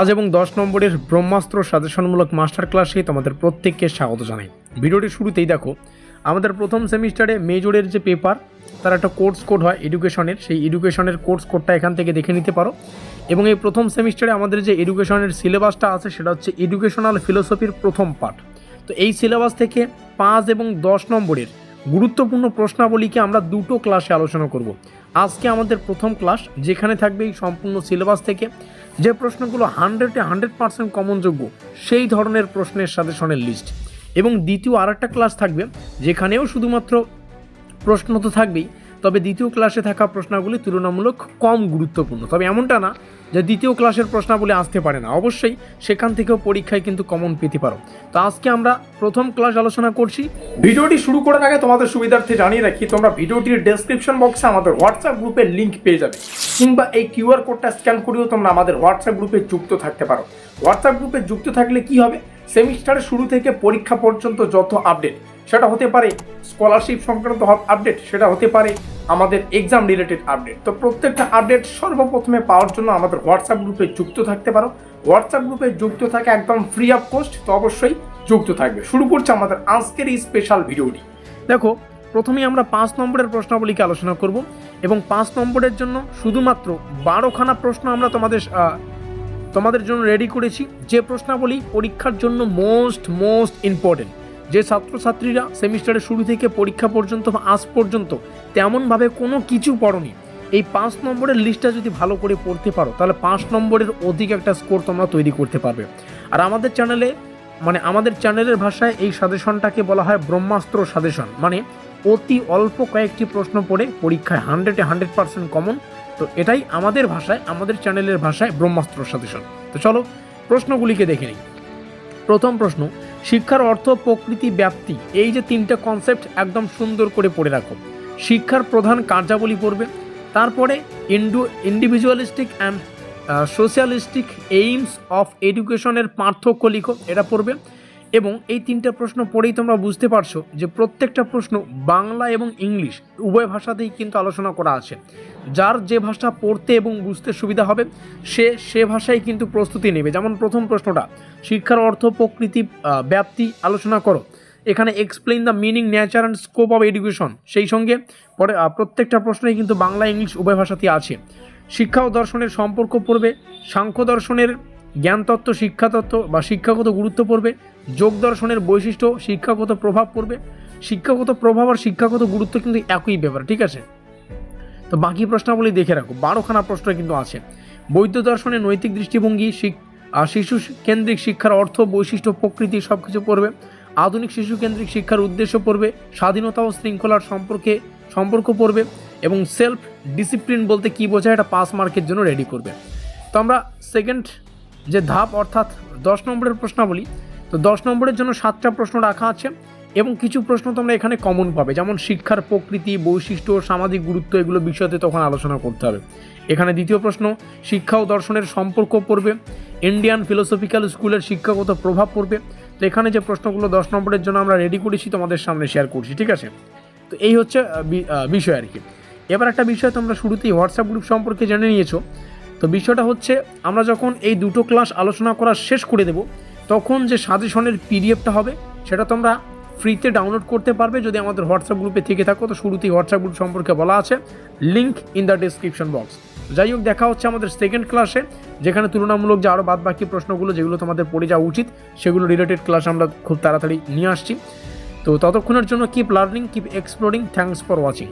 আজ এবং দশ নম্বরের ব্রহ্মাস্ত্র সাজেশনমূলক মাস্টার ক্লাসে তোমাদের প্রত্যেককে স্বাগত জানাই। ভিডিওটির শুরুতেই দেখো, আমাদের প্রথম সেমিস্টারে মেজরের যে পেপার, তার একটা কোর্স কোড হয় এডুকেশনের। সেই এডুকেশনের কোর্স কোডটা এখান থেকে দেখে নিতে পারো। এবং এই প্রথম সেমিস্টারে আমাদের যে এডুকেশনের সিলেবাসটা আছে, সেটা হচ্ছে এডুকেশনাল ফিলোসফির প্রথম পার্ট তো এই সিলেবাস থেকে পাঁচ এবং দশ নম্বরের গুরুত্বপূর্ণ প্রশ্নাবলীকে আমরা দুটো ক্লাসে আলোচনা করব। আজকে আমাদের প্রথম ক্লাস, যেখানে থাকবে এই সম্পূর্ণ সিলেবাস থেকে। যে প্রশ্নগুলো হান্ড্রেডে হান্ড্রেড পার্সেন্ট কমনযোগ্য, সেই ধরনের প্রশ্নের সাথে সনের লিস্ট। এবং দ্বিতীয় আর ক্লাস থাকবে, যেখানেও শুধুমাত্র প্রশ্ন তো থাকবেই তবে দ্বিতীয় ক্লাসে থাকা প্রশ্নগুলি তুলনামূলক কম গুরুত্বপূর্ণ। তবে এমনটা না যে দ্বিতীয় ক্লাসের প্রশ্নাবলী আসতে পারে না। অবশ্যই সেখান থেকেও পরীক্ষায় কিন্তু কমন পেতে পারো। তো আজকে আমরা প্রথম ক্লাস আলোচনা করছি। ভিডিওটি শুরু করার আগে তোমাদের সুবিধার্থে জানিয়ে রাখি, তোমরা ভিডিওটির ডেসক্রিপশন বক্সে আমাদের হোয়াটসঅ্যাপ গ্রুপের লিঙ্ক পেয়ে যাবে। কিংবা এই কিউআর কোডটা স্ক্যান করেও তোমরা আমাদের হোয়াটসঅ্যাপ গ্রুপে যুক্ত থাকতে পারো। হোয়াটসঅ্যাপ গ্রুপে যুক্ত থাকলে কি হবে? সেমিস্টারের শুরু থেকে পরীক্ষা পর্যন্ত যত আপডেট সেটা হতে পারে স্কলারশিপ সংক্রান্ত আপডেট সেটা হতে পারে আমাদের এক্সাম রিলেটেড আপডেট তো প্রত্যেকটা আপডেট সর্বপ্রথমে পাওয়ার জন্য আমাদের হোয়াটসঅ্যাপ গ্রুপে যুক্ত থাকতে পারো। হোয়াটসঅ্যাপ গ্রুপে যুক্ত থাকে একদম ফ্রি অফ কস্ট তো অবশ্যই যুক্ত থাকবে। শুরু করছে আমাদের আজকের এই স্পেশাল ভিডিওটি দেখো, প্রথমেই আমরা পাঁচ নম্বরের প্রশ্নাবলীকে আলোচনা করব এবং পাঁচ নম্বরের জন্য শুধুমাত্র বারোখানা প্রশ্ন আমরা তোমাদের তোমাদের জন্য রেডি করেছি। যে প্রশ্নাবলী পরীক্ষার জন্য মোস্ট মোস্ট ইম্পর্টেন্ট যে ছাত্রছাত্রীরা সেমিস্টারের শুরু থেকে পরীক্ষা পর্যন্ত বা আজ পর্যন্ত তেমনভাবে কোনো কিছু পড়নি। এই পাঁচ নম্বরের লিস্টটা যদি ভালো করে পড়তে পারো, তাহলে পাঁচ নম্বরের অধিক একটা স্কোর তোমরা তৈরি করতে পারবে। আর আমাদের চ্যানেলে মানে আমাদের চ্যানেলের ভাষায় এই সাজেশনটাকে বলা হয় ব্রহ্মাস্ত্র সাজেশন। মানে অতি অল্প কয়েকটি প্রশ্ন পড়ে পরীক্ষায় হান্ড্রেডে হান্ড্রেড পার্সেন্ট কমন তো এটাই আমাদের ভাষায়, আমাদের চ্যানেলের ভাষায় ব্রহ্মাস্ত্র সাজেশন। তো চলো প্রশ্নগুলিকে দেখে নিই। প্রথম প্রশ্ন শিক্ষার অর্থ প্রকৃতি ব্যাপ্তি। এই যে তিনটা কনসেপ্ট একদম সুন্দর করে পড়ে রাখো। শিক্ষার প্রধান কার্যাবলী পড়বে। তারপরে Indu individualistic and socialistic aims of এডুকেশনের পার্থক্য লিখো। এটা পড়বে। এবং এই তিনটা প্রশ্ন পড়েই তোমরা বুঝতে পারছ যে প্রত্যেকটা প্রশ্ন বাংলা এবং ইংলিশ, উভয় ভাষাতেই কিন্তু আলোচনা করা আছে। যার যে ভাষা পড়তে এবং বুঝতে সুবিধা হবে, সে সে ভাষায় কিন্তু প্রস্তুতি নেবে। যেমন প্রথম প্রশ্নটা, শিক্ষার অর্থ, প্রকৃতি ব্যাপ্তি, আলোচনা করো। এখানে explain the meaning nature and scope of education সেই সঙ্গে, পরে প্রত্যেকটা প্রশ্নেই কিন্তু বাংলা, ইংলিশ উভয় ভাষাতেই আছে। শিক্ষা ও দর্শনের সম্পর্ক পড়বে, সাংখ্য দর্শনের জ্ঞানতত্ত্ব, শিক্ষাতত্ত্ব বা শিক্ষাগত গুরুত্ব পড়বে, যোগ দর্শনের বৈশিষ্ট্য, শিক্ষাগত প্রভাব পড়বে। শিক্ষাগত প্রভাব আর শিক্ষাগত গুরুত্ব কিন্তু একই ব্যাপার, ঠিক আছে? তো বাকি প্রশ্নাবলী দেখে রাখো, বারোখানা প্রশ্ন কিন্তু আছে। বৈদ্য দর্শনের নৈতিক দৃষ্টিভঙ্গি শিশু কেন্দ্রিক শিক্ষার অর্থ, বৈশিষ্ট্য, প্রকৃতি সব কিছু পড়বে। আধুনিক শিশু কেন্দ্রিক শিক্ষার উদ্দেশ্য পড়বে। স্বাধীনতা ও শৃঙ্খলার সম্পর্কে সম্পর্ক পড়বে এবং সেলফ ডিসিপ্লিন বলতে কী বোঝায়, এটা পাস মার্কের জন্য রেডি করবে। তো আমরা সেকেন্ড যে ধাপ অর্থাৎ দশ নম্বরের প্রশ্নাবলী, তো দশ নম্বরের জন্য সাতটা প্রশ্ন রাখা আছে এবং কিছু প্রশ্ন তোমরা এখানে কমন পাবে। যেমন শিক্ষার প্রকৃতি, বৈশিষ্ট্য, সামাজিক গুরুত্ব এগুলো বিষয়তে তখন আলোচনা করতে হবে। এখানে দ্বিতীয় প্রশ্ন, শিক্ষা ও দর্শনের সম্পর্ক পড়বে। ইন্ডিয়ান ফিলোসফিক্যাল স্কুলের শিক্ষাগত প্রভাব পড়বে। তো এখানে যে প্রশ্নগুলো দশ নম্বরের জন্য আমরা রেডি করেছি, তোমাদের সামনে শেয়ার করছি, ঠিক আছে? তো এই হচ্ছে বিষয় আর কি। এবার একটা বিষয় তোমরা শুরুতেই হোয়াটসঅ্যাপ গ্রুপ সম্পর্কে জেনে নিয়েছো। তো বিষয়টা হচ্ছে, আমরা যখন এই দুটো ক্লাস আলোচনা করা শেষ করে দেব, তখন যে সাজেশনের পিডিএফটা হবে, সেটা তোমরা ফ্রিতে ডাউনলোড করতে পারবে যদি আমাদের হোয়াটসঅ্যাপ গ্রুপে থেকে থাকো। তো শুরুতেই হোয়াটসঅ্যাপ গ্রুপ সম্পর্কে বলা আছে link in the description box যাই হোক, দেখা হচ্ছে আমাদের সেকেন্ড ক্লাসে যেখানে তুলনামূলক যে আরও বাদ বাকি প্রশ্নগুলো, যেগুলো তোমাদের পড়ে যাওয়া উচিত, সেগুলো রিলেটেড ক্লাস আমরা খুব তাড়াতাড়ি নিয়ে আসছি। তো ততক্ষণের জন্য keep learning keep exploring thanks for watching